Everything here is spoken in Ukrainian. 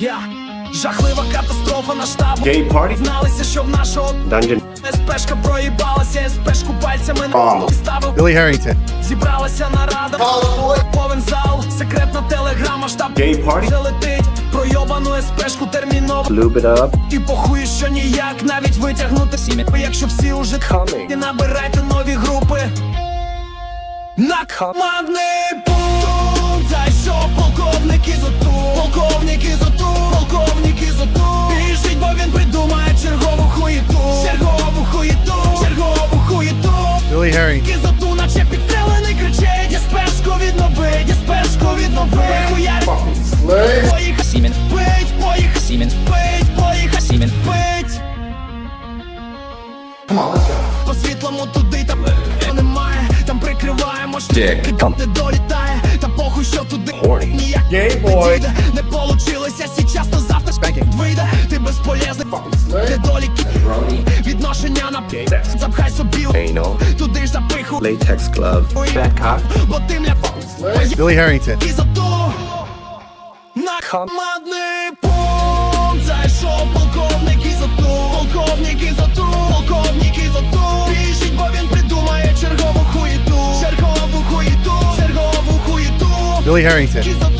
Я жахлива катастрофа на штабу. Gay party? Зналися, що в нашого Dungeon. СПшка проїбалася, СПшку пальцями не ставив. Billy Harrington. Зібралася нарада, повен зал, секретна телеграма, штаб Gay party? вже летить, пройобану СПшку терміново. Lube it up. І похуй, що ніяк навіть витягнути сім'я. Якщо всі уже Coming. і набирайте нові групи. На командний Billy Harrington. Ізоту, наче підстрелений кричить, я спешку відновить, я спешку відновить. Хуярь, поїхав Сімен, пить, поїхав Сімен, пить, поїхав Сімен, пить. По світлому туди там немає, там прикриваємо Dick. Come. не долітає, та похуй, що туди Horny. ніяк не дійде. Не получилося сейчас, то завтра вийде, ти безполезний недоліки Latex glove. Fat cock. бо ти мля Billy Harrington. і зато на командний пункт зайшов полковник і зату, полковник і зату, полковник і зату. Біжить, бо він придумає чергову хуєту, чергову хуєту, чергову хуєту. Billy Harrington. І зату